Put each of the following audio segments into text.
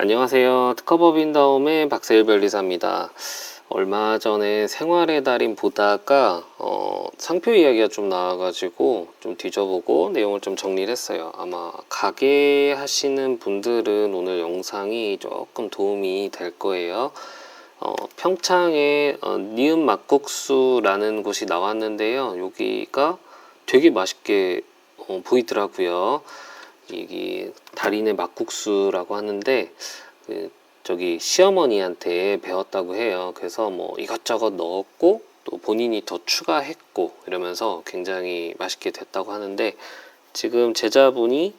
안녕하세요. 특허법인 다음의 박세일 변리사입니다. 얼마 전에 생활의 달인 보다가 어, 상표 이야기가 좀 나와가지고 좀 뒤져보고 내용을 좀 정리를 했어요. 아마 가게 하시는 분들은 오늘 영상이 조금 도움이 될 거예요. 어, 평창에 어, 니은 막국수라는 곳이 나왔는데요. 여기가 되게 맛있게 어, 보이더라고요. 이게 달인의 막국수라고 하는데 그 저기 시어머니한테 배웠다고 해요. 그래서 뭐 이것저것 넣었고 또 본인이 더 추가했고 이러면서 굉장히 맛있게 됐다고 하는데 지금 제자분이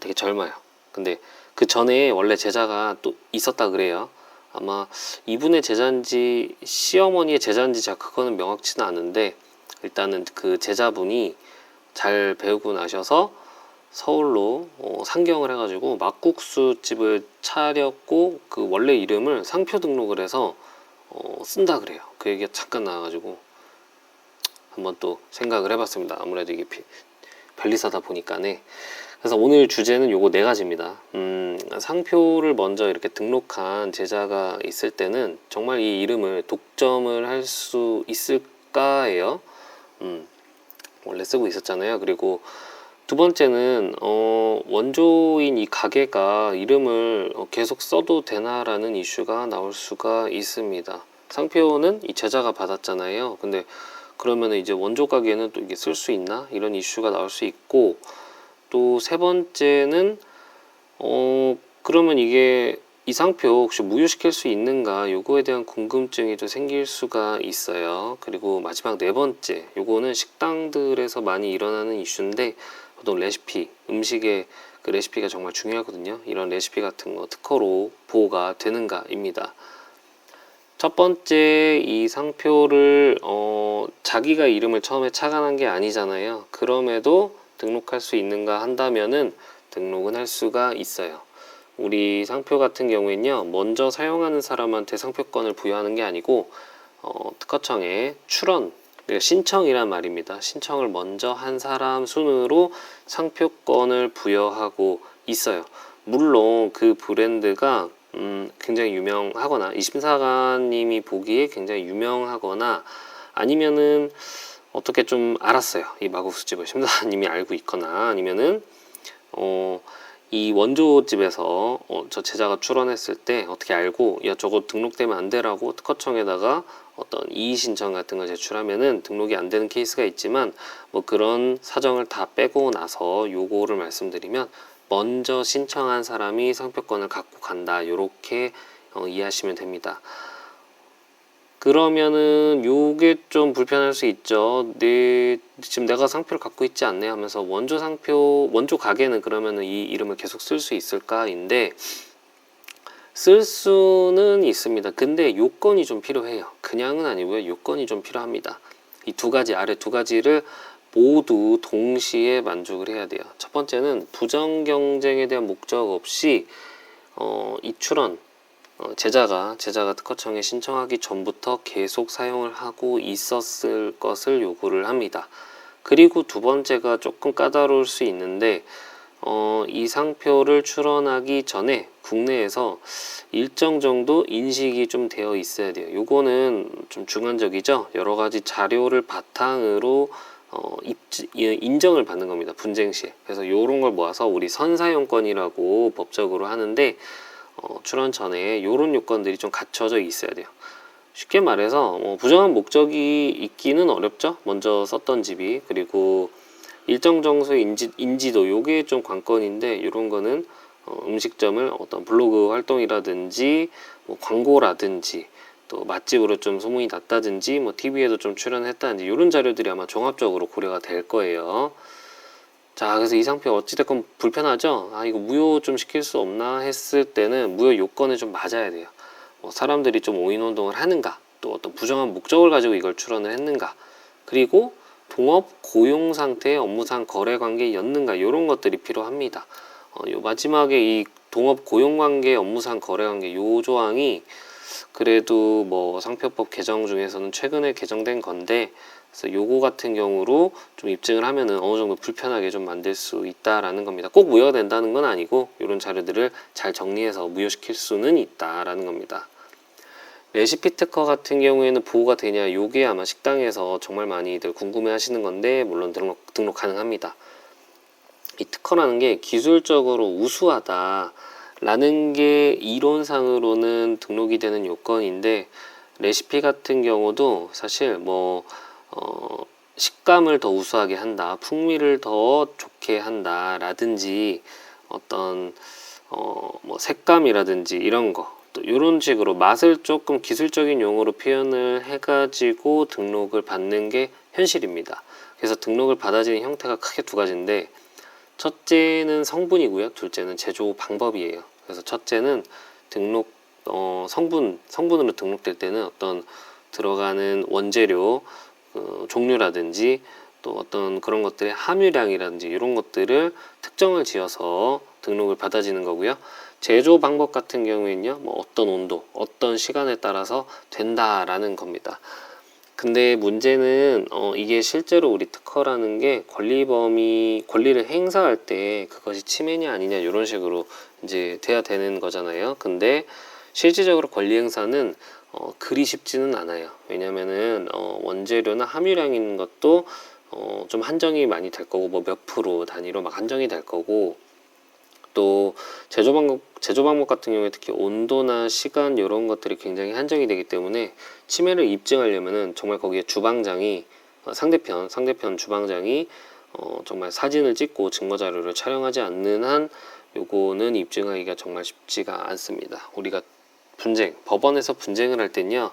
되게 젊어요. 근데 그 전에 원래 제자가 또 있었다 그래요. 아마 이분의 제자인지 시어머니의 제자인지 제가 그거는 명확치는 않은데 일단은 그 제자분이 잘 배우고 나셔서 서울로 어, 상경을 해가지고 막국수 집을 차렸고 그 원래 이름을 상표 등록을 해서 어, 쓴다 그래요. 그 얘기가 잠깐 나와가지고 한번 또 생각을 해봤습니다. 아무래도 이게 비- 변리사다 보니까네. 그래서 오늘 주제는 요거 네 가지입니다. 음, 상표를 먼저 이렇게 등록한 제자가 있을 때는 정말 이 이름을 독점을 할 수 있을까예요. 음, 원래 쓰고 있었잖아요. 그리고 두 번째는 어, 원조인 이 가게가 이름을 어, 계속 써도 되나라는 이슈가 나올 수가 있습니다. 상표는 이 제자가 받았잖아요. 근데 그러면 이제 원조 가게는 또 이게 쓸 수 있나 이런 이슈가 나올 수 있고 또 세 번째는 어 그러면 이게 이 상표 혹시 무효시킬 수 있는가 요거에 대한 궁금증이 좀 생길 수가 있어요. 그리고 마지막 네 번째 요거는 식당들에서 많이 일어나는 이슈인데 보통 레시피 음식의 그 레시피가 정말 중요하거든요. 이런 레시피 같은 거 특허로 보호가 되는가입니다. 첫 번째 이 상표를 어, 자기가 이름을 처음에 착안한 게 아니잖아요. 그럼에도 등록할 수 있는가 한다면은 등록은 할 수가 있어요. 우리 상표 같은 경우에는요, 먼저 사용하는 사람한테 상표권을 부여하는 게 아니고 어, 특허청에 출원 신청이란 말입니다. 신청을 먼저 한 사람 순으로 상표권을 부여하고 있어요. 물론 그 브랜드가 음, 굉장히 유명하거나 이 심사관님이 보기에 굉장히 유명하거나 아니면은 어떻게 좀 알았어요. 이 마국수집을 심사관님이 알고 있거나 아니면은 어, 이 원조집에서 어, 저 제자가 출원했을 때 어떻게 알고 야 저거 등록되면 안 되라고 특허청에다가 어떤 이의 신청 같은 걸 제출하면은 등록이 안 되는 케이스가 있지만 뭐 그런 사정을 다 빼고 나서 요거를 말씀드리면 먼저 신청한 사람이 상표권을 갖고 간다 요렇게 어, 이해하시면 됩니다. 그러면은 요게 좀 불편할 수 있죠. 내 지금 내가 상표를 갖고 있지 않네 하면서 원조 상표 원조 가게는 그러면은 이 이름을 계속 쓸 수 있을까인데 쓸 수는 있습니다. 근데 요건이 좀 필요해요. 그냥은 아니고요. 요건이 좀 필요합니다. 이 두 가지 아래 두 가지를 모두 동시에 만족을 해야 돼요. 첫 번째는 부정 경쟁에 대한 목적 없이 어, 이출원 어, 제자가 제자가 특허청에 신청하기 전부터 계속 사용을 하고 있었을 것을 요구를 합니다. 그리고 두 번째가 조금 까다로울 수 있는데 어, 이 상표를 출원하기 전에 국내에서 일정 정도 인식이 좀 되어 있어야 돼요. 요거는 좀 주관적이죠. 여러 가지 자료를 바탕으로 어, 입지, 예, 인정을 받는 겁니다. 분쟁 시에. 그래서 요런 걸 모아서 우리 선사용권이라고 법적으로 하는데 어, 출원 전에 요런 요건들이 좀 갖춰져 있어야 돼요. 쉽게 말해서 뭐 부정한 목적이 있기는 어렵죠. 먼저 썼던 집이 그리고 일정 정도의 인지, 인지도 요게 좀 관건인데 이런 거는 어, 음식점을 어떤 블로그 활동이라든지 뭐 광고라든지 또 맛집으로 좀 소문이 났다든지 뭐 TV에도 좀 출연했다든지 이런 자료들이 아마 종합적으로 고려가 될 거예요. 자, 그래서 이 상표 어찌됐건 불편하죠? 아, 이거 무효 좀 시킬 수 없나 했을 때는 무효 요건에 좀 맞아야 돼요. 뭐 사람들이 좀 오인운동을 하는가, 또 어떤 부정한 목적을 가지고 이걸 출원을 했는가, 그리고 동업 고용 상태의 업무상 거래 관계였는가, 이런 것들이 필요합니다. 어, 요 마지막에 이 동업 고용 관계, 업무상 거래 관계, 요 조항이 그래도 뭐 상표법 개정 중에서는 최근에 개정된 건데 그래서 요거 같은 경우로 좀 입증을 하면은 어느 정도 불편하게 좀 만들 수 있다라는 겁니다. 꼭 무효가 된다는 건 아니고 이런 자료들을 잘 정리해서 무효시킬 수는 있다라는 겁니다. 레시피 특허 같은 경우에는 보호가 되냐 요게 아마 식당에서 정말 많이들 궁금해 하시는 건데 물론 등록, 등록 가능합니다. 이 특허라는 게 기술적으로 우수하다 라는 게 이론상으로는 등록이 되는 요건인데 레시피 같은 경우도 사실 뭐 어, 식감을 더 우수하게 한다, 풍미를 더 좋게 한다 라든지 어떤 어, 뭐 색감이라든지 이런 거, 또 이런 식으로 맛을 조금 기술적인 용어로 표현을 해가지고 등록을 받는 게 현실입니다. 그래서 등록을 받아지는 형태가 크게 두 가지인데 첫째는 성분이고요, 둘째는 제조 방법이에요. 그래서 첫째는 등록 어, 성분 성분으로 등록될 때는 어떤 들어가는 원재료 어, 종류라든지 또 어떤 그런 것들의 함유량이라든지 이런 것들을 특정을 지어서 등록을 받아지는 거고요. 제조 방법 같은 경우에는요, 뭐 어떤 온도, 어떤 시간에 따라서 된다라는 겁니다. 근데 문제는 어, 이게 실제로 우리 특허라는 게 권리범이 권리를 행사할 때 그것이 침해냐 아니냐 이런 식으로 이제 돼야 되는 거잖아요. 근데 실질적으로 권리 행사는 어, 그리 쉽지는 않아요. 왜냐면은 어, 원재료나 함유량인 것도 어, 좀 한정이 많이 될 거고 뭐 몇 프로 단위로 막 한정이 될 거고 또 제조 방법 제조 방법 같은 경우에 특히 온도나 시간 이런 것들이 굉장히 한정이 되기 때문에 침해를 입증하려면은 정말 거기에 주방장이 어, 상대편 상대편 주방장이 어, 정말 사진을 찍고 증거 자료를 촬영하지 않는 한 요거는 입증하기가 정말 쉽지가 않습니다. 우리가 분쟁 법원에서 분쟁을 할 때는요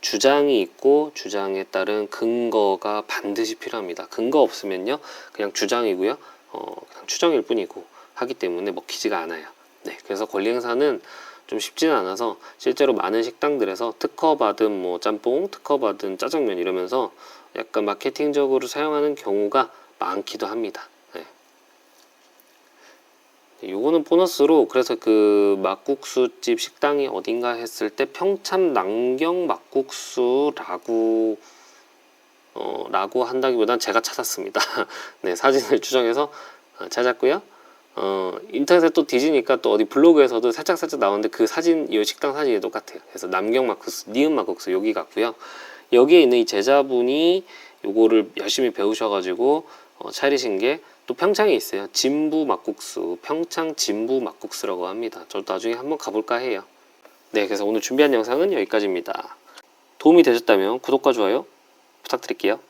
주장이 있고 주장에 따른 근거가 반드시 필요합니다. 근거 없으면요 그냥 주장이고요 어, 그냥 추정일 뿐이고 하기 때문에 먹히지가 않아요. 네, 그래서 권리 행사는 좀 쉽지는 않아서 실제로 많은 식당들에서 특허 받은 뭐 짬뽕, 특허 받은 짜장면 이러면서 약간 마케팅적으로 사용하는 경우가 많기도 합니다. 네. 요거는 보너스로 그래서 그 막국수집 식당이 어딘가 했을 때 평참 남경 막국수라고 어, 라고 한다기보단 제가 찾았습니다. 네, 사진을 추정해서 어, 찾았고요. 어, 인터넷에 또 뒤지니까 또 어디 블로그에서도 살짝 살짝 나오는데 그 사진, 이 식당 사진이 똑같아요. 그래서 남경 막국수, 니은 막국수 여기 같고요. 여기에 있는 이 제자분이 요거를 열심히 배우셔가지고 어, 차리신 게 또 평창에 있어요. 진부 막국수, 평창 진부 막국수라고 합니다. 저도 나중에 한번 가볼까 해요. 네, 그래서 오늘 준비한 영상은 여기까지입니다. 도움이 되셨다면 구독과 좋아요 부탁드릴게요.